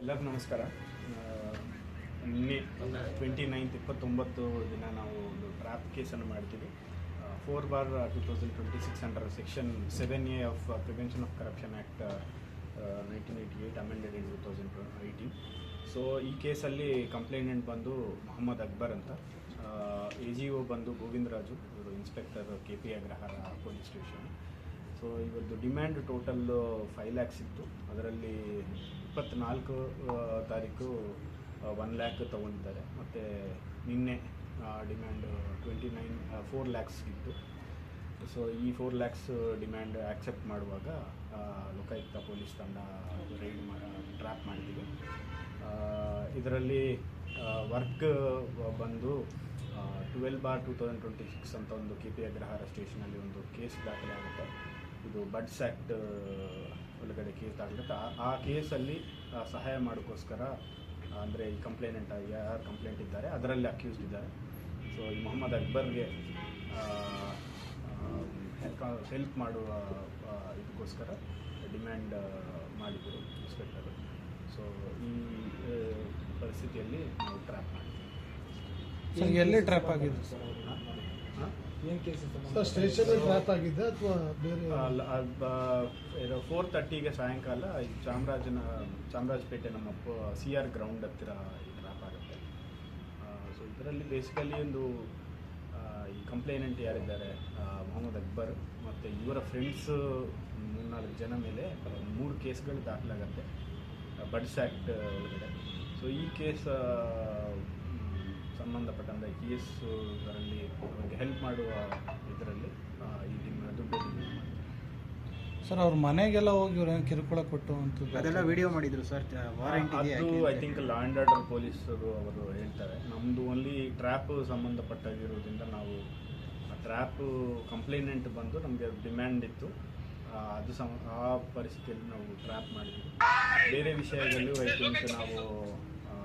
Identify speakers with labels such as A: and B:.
A: ಎಲ್ಲರಿಗೂ ನಮಸ್ಕಾರ. ನಿನ್ನೆ ಟ್ವೆಂಟಿ ನೈನ್ತ್ ಇಪ್ಪತ್ತೊಂಬತ್ತು ದಿನ ನಾವು ಒಂದು ಟ್ರ್ಯಾಪ್ ಕೇಸನ್ನು ಮಾಡ್ತೀವಿ. Four bar two thousand twenty six under section seven A of prevention of corruption act nineteen eighty eight amended in two thousand eighteen so ಈ ಕೇಸಲ್ಲಿ ಕಂಪ್ಲೇಂಟೆಂಟ್ ಬಂದು ಮೊಹಮ್ಮದ್ ಅಕ್ಬರ್ ಅಂತ. ಎ ಜಿ ಒ ಬಂದು ಗೋವಿಂದರಾಜು, ಇವರು inspector K P Agrahara police station so ಇವತ್ತು demand total five lakhs ಇತ್ತು. ಅದರಲ್ಲಿ ಇಪ್ಪತ್ತ್ನಾಲ್ಕು ತಾರೀಕು ಒನ್ ಲ್ಯಾಕ್ ತೊಗೊಂಡಿದ್ದಾರೆ. ಮತ್ತು ನಿನ್ನೆ demand twenty nine four lakhs ಇತ್ತು. ಸೊ ಈ ಫೋರ್ ಲ್ಯಾಕ್ಸ್ ಡಿಮ್ಯಾಂಡ್ ಆಕ್ಸೆಪ್ಟ್ ಮಾಡುವಾಗ ಲೋಕಾಯುಕ್ತ ಪೊಲೀಸ್ ತಂಡ ರೈಡ್ ಟ್ರ್ಯಾಪ್ ಮಾಡಿದ್ದೀವಿ ಇದರಲ್ಲಿ ವರ್ಕ್ ಬಂದು twelve bar two thousand twenty six ಅಂತ ಒಂದು ಕೆ ಪಿ ಅಗ್ರಹಾರ ಸ್ಟೇಷನಲ್ಲಿ ಒಂದು ಕೇಸ್ ದಾಖಲೆ ಆಗುತ್ತೆ ಇದು ಬಡ್ಸ್ ಆ್ಯಕ್ಟ್ ಒಳಗಡೆ ಕೇಸ್ ದಾಖಲಾಗುತ್ತೆ ಆ- ಕೇಸಲ್ಲಿ ಸಹಾಯ ಮಾಡೋಕ್ಕೋಸ್ಕರ ಅಂದರೆ ಈ ಕಂಪ್ಲೇನೆಂಟ್ ಯಾರು ಕಂಪ್ಲೇಂಟ್ ಇದ್ದಾರೆ. ಅದರಲ್ಲಿ ಅಕ್ಯೂಸ್ಡ್ ಇದ್ದಾರೆ. ಸೊ ಈ ಮೊಹಮ್ಮದ್ ಅಕ್ಬರ್ಗೆ ಹೆಲ್ಪ್ ಮಾಡುವ ಇದಕ್ಕೋಸ್ಕರ ಡಿಮ್ಯಾಂಡ್ ಮಾಡಿದರು ಇನ್ಸ್ಪೆಕ್ಟರು ಸೊ ಈ ಪರಿಸ್ಥಿತಿಯಲ್ಲಿ ನಾವು ಟ್ರ್ಯಾಪ್ ಮಾಡಿದ್ದೀವಿ
B: ಎಲ್ಲಿ ಟ್ರ್ಯಾಪ್ ಆಗಿದ್ದು? ಸರ್
C: ಬೇರೆ?
A: ಫೋರ್ ತರ್ಟಿಗೆ ಸಾಯಂಕಾಲ ಈ ಚಾಮರಾಜನ ಚಾಮರಾಜಪೇಟೆ ನಮ್ಮ ಸಿ ಆರ್ ಗ್ರೌಂಡ್ ಹತ್ತಿರ ಈ ಟ್ರಾಪ್ ಆಗುತ್ತೆ. ಸೊ ಇದರಲ್ಲಿ ಬೇಸಿಕಲಿ ಒಂದು ಈ ಕಂಪ್ಲೇನೆಂಟ್ ಯಾರಿದ್ದಾರೆ ಮೊಹಮ್ಮದ್ ಅಕ್ಬರ್ ಮತ್ತು ಇವರ ಫ್ರೆಂಡ್ಸ್ ಮೂರ್ನಾಲ್ಕು ಜನ ಮೇಲೆ ಮೂರು ಕೇಸ್ಗಳು ದಾಖಲಾಗತ್ತೆ. ಬಡ್ಸ್ ಆ್ಯಕ್ಟ್ ಒಳಗಡೆ. ಸೊ ಈ ಕೇಸ್ ಸಂಬಂಧಪಟ್ಟಂಥ ಎಸ್ ಇದರಲ್ಲಿ ಅವರಿಗೆ ಹೆಲ್ಪ್ ಮಾಡುವ ಇದರಲ್ಲಿ ಆ, ಈ ನಿಮ್ಮ ದುಡ್ಡು
B: ಸರ್ ಅವ್ರ ಮನೆಗೆಲ್ಲ ಹೋಗಿ ಇವ್ರು ಏನು ಕಿರುಕುಳ ಕೊಟ್ಟು ಅಂತ
D: ಅದೆಲ್ಲ ವಿಡಿಯೋ ಮಾಡಿದ್ರು ಸರ್ ವಾರಂಟಿ
A: ಅದು I think law and order ಪೊಲೀಸರು ಅವರು ಹೇಳ್ತಾರೆ. ನಮ್ಮದು ಓನ್ಲಿ ಟ್ರ್ಯಾಪ್ ಸಂಬಂಧಪಟ್ಟಾಗಿರೋದ್ರಿಂದ ನಾವು ಟ್ರ್ಯಾಪ್ ಕಂಪ್ಲೇನೆಂಟ್ ಬಂದು ನಮಗೆ ಡಿಮ್ಯಾಂಡ್ ಇತ್ತು. ಅದು ಸಮ ಆ ಪರಿಸ್ಥಿತಿಯಲ್ಲಿ ನಾವು ಟ್ರ್ಯಾಪ್ ಮಾಡಿದ್ವಿ. ಬೇರೆ ವಿಷಯದಲ್ಲೂ ಐ ಥಿಂಕ್ ನಾವು